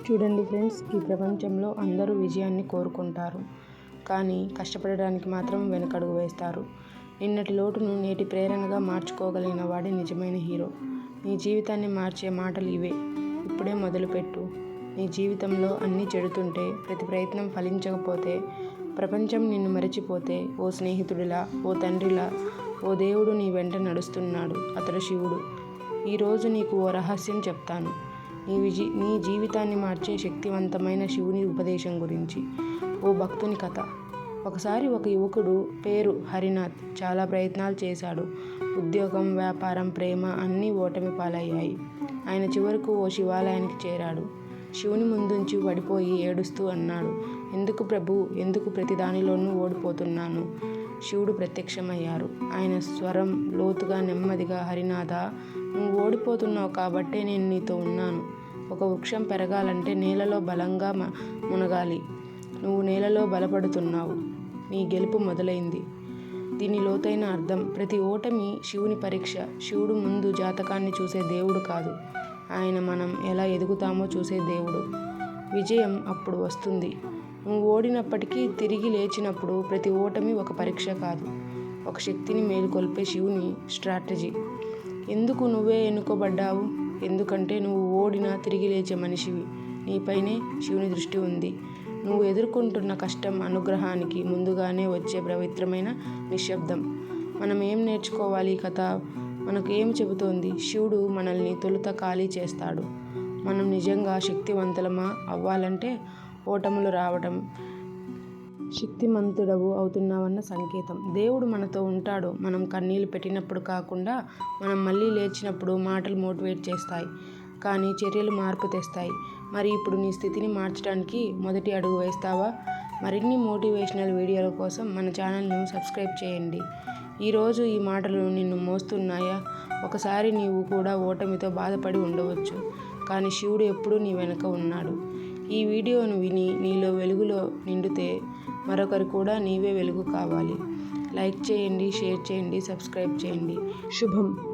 చూడండి ఫ్రెండ్స్ ఈ ప్రపంచంలో అందరూ విజయాన్ని కోరుకుంటారు. కానీ కష్టపడడానికి మాత్రం వెనకడుగు వేస్తారు. నిన్నటి లోటును నేటి ప్రేరణగా మార్చుకోగలిగిన వాడే నిజమైన హీరో. నీ జీవితాన్ని మార్చే మాటలు ఇవే. ఇప్పుడే మొదలుపెట్టు. నీ జీవితంలో అన్నీ చెడుతుంటే ప్రతి ప్రయత్నం ఫలించకపోతే ప్రపంచం నిన్ను మరచిపోతే ఓ స్నేహితుడిలా ఓ తండ్రిలా ఓ దేవుడు నీ వెంట నడుస్తున్నాడు అతడు శివుడు. ఈరోజు నీకు ఓ రహస్యం చెప్తాను. నీ విజి నీ జీవితాన్ని మార్చే శక్తివంతమైన శివుని ఉపదేశం గురించి. ఓ భక్తుని కథ. ఒకసారి ఒక యువకుడు పేరు హరినాథ్ చాలా ప్రయత్నాలు చేశాడు. ఉద్యోగం వ్యాపారం ప్రేమ అన్నీ ఓటమి పాలయ్యాయి. ఆయన చివరకు ఓ శివాలయానికి చేరాడు. శివుని ముందుంచి పడిపోయి ఏడుస్తూ అన్నాడు ఎందుకు ప్రభు? ఎందుకు ప్రతి దానిలోనూ ఓడిపోతున్నాను? శివుడు ప్రత్యక్షమయ్యారు. ఆయన స్వరం లోతుగా నెమ్మదిగా హరినాథ నువ్వు ఓడిపోతున్నావు కాబట్టే నేను నీతో ఉన్నాను. ఒక వృక్షం పెరగాలంటే నేలలో బలంగా మ మునగాలి. నువ్వు నేలలో బలపడుతున్నావు. నీ గెలుపు మొదలైంది. దీని లోతైన అర్థం ప్రతి ఓటమి శివుని పరీక్ష. శివుడు ముందు జాతకాన్ని చూసే దేవుడు కాదు. ఆయన మనం ఎలా ఎదుగుతామో చూసే దేవుడు. విజయం అప్పుడు వస్తుంది. నువ్వు ఓడినప్పటికీ తిరిగి లేచినప్పుడు ప్రతి ఓటమి ఒక పరీక్ష కాదు. ఒక శక్తిని మేలుకొల్పే శివుని స్ట్రాటజీ. ఎందుకు నువ్వే ఎన్నుకోబడ్డావు? ఎందుకంటే నువ్వు ఓడినా తిరిగి లేచే మనిషివి. నీపైనే శివుని దృష్టి ఉంది. నువ్వు ఎదుర్కొంటున్న కష్టం అనుగ్రహానికి ముందుగానే వచ్చే పవిత్రమైన నిశ్శబ్దం. మనం ఏం నేర్చుకోవాలి ఈ కథ? మనకు ఏం చెబుతోంది? శివుడు మనల్ని తొలుత ఖాళీ చేస్తాడు. మనం నిజంగా శక్తివంతులమా? అవ్వాలంటే ఓటములు రావడం శక్తిమంతుడవు అవుతున్నావన్న సంకేతం. దేవుడు మనతో ఉంటాడు. మనం కన్నీళ్ళు పెట్టినప్పుడు కాకుండా మనం మళ్ళీ లేచినప్పుడు మాటలు మోటివేట్ చేస్తాయి. కానీ చర్యలు మార్పు తెస్తాయి. మరి ఇప్పుడు నీ స్థితిని మార్చడానికి మొదటి అడుగు వేస్తావా? మరిన్ని మోటివేషనల్ వీడియోల కోసం మన ఛానల్ను సబ్స్క్రైబ్ చేయండి. ఈరోజు ఈ మాటలు నిన్ను మోస్తున్నాయా? ఒకసారి నీవు కూడా ఓటమితో బాధపడి ఉండవచ్చు. కానీ శివుడు ఎప్పుడూ నీ వెనుక ఉన్నాడు. ఈ వీడియోను విని నీలో వెలుగులో నిండితే మరొకరు కూడా నీవే వెలుగు కావాలి. లైక్ చేయండి షేర్ చేయండి సబ్స్క్రైబ్ చేయండి. శుభం.